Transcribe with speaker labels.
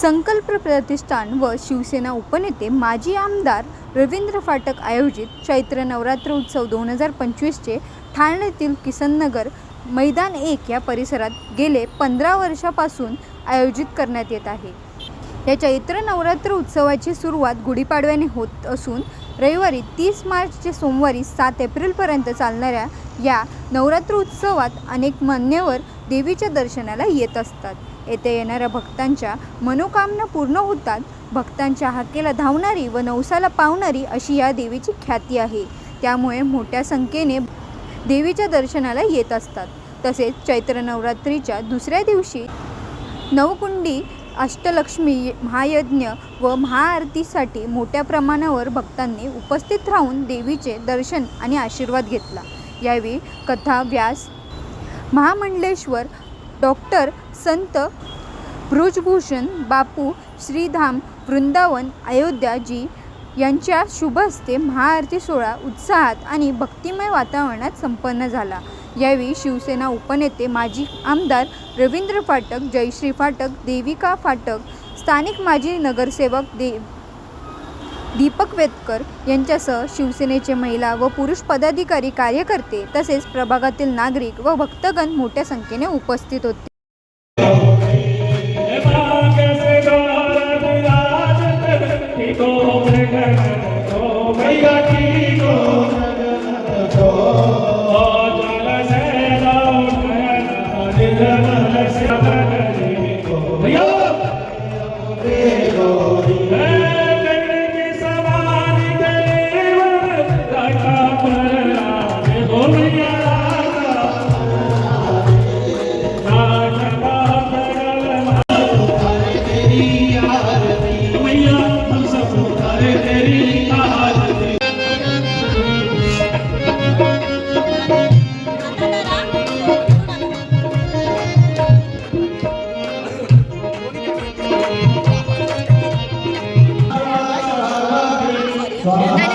Speaker 1: संकल्प प्रतिष्ठान व शिवसेना उपनेते माजी आमदार रवींद्र फाटक आयोजित चैत्र नवरात्र उत्सव दोन हजार पंचवीसचे ठाण्यातील किसननगर मैदान एक या परिसरात गेले पंधरा वर्षापासून आयोजित करण्यात येत आहे. या चैत्र नवरात्र उत्सवाची सुरुवात गुढीपाडव्याने होत असून रविवारी तीस मार्च ते सोमवारी सात एप्रिलपर्यंत चालणाऱ्या या नवरात्र उत्सवात अनेक मान्यवर देवीच्या दर्शनाला येत असतात. येथे येणाऱ्या भक्तांच्या मनोकामना पूर्ण होतात. भक्तांच्या हाकेला धावणारी व नवसाला पावणारी अशी या देवीची ख्याती आहे. त्यामुळे मोठ्या संख्येने देवीच्या दर्शनाला येत असतात. तसेच चैत्र नवरात्रीच्या दुसऱ्या दिवशी नवकुंडी अष्टलक्ष्मी महायज्ञ व महाआरतीसाठी मोठ्या प्रमाणावर भक्तांनी उपस्थित राहून देवीचे दर्शन आणि आशीर्वाद घेतला. यावेळी कथा व्यास महामंडलेश्वर डॉक्टर संत ब्रुजभूषण बापू श्रीधाम वृंदावन अयोध्याजी यांच्या शुभ हस्ते महाआरती सोहळा उत्साहात आणि भक्तिमय वातावरणात संपन्न झाला. यावेळी शिवसेना उपनेते माजी आमदार रवींद्र फाटक जयश्री फाटक देविका फाटक स्थानिक माजी नगरसेवक दे दीपक वेतकर यांच्यासह शिवसेनेचे महिला व पुरुष पदाधिकारी कार्यकर्ते तसेच प्रभागातील नागरिक व भक्तगण मोठ्या संख्येने उपस्थित होते.
Speaker 2: भैया Wow.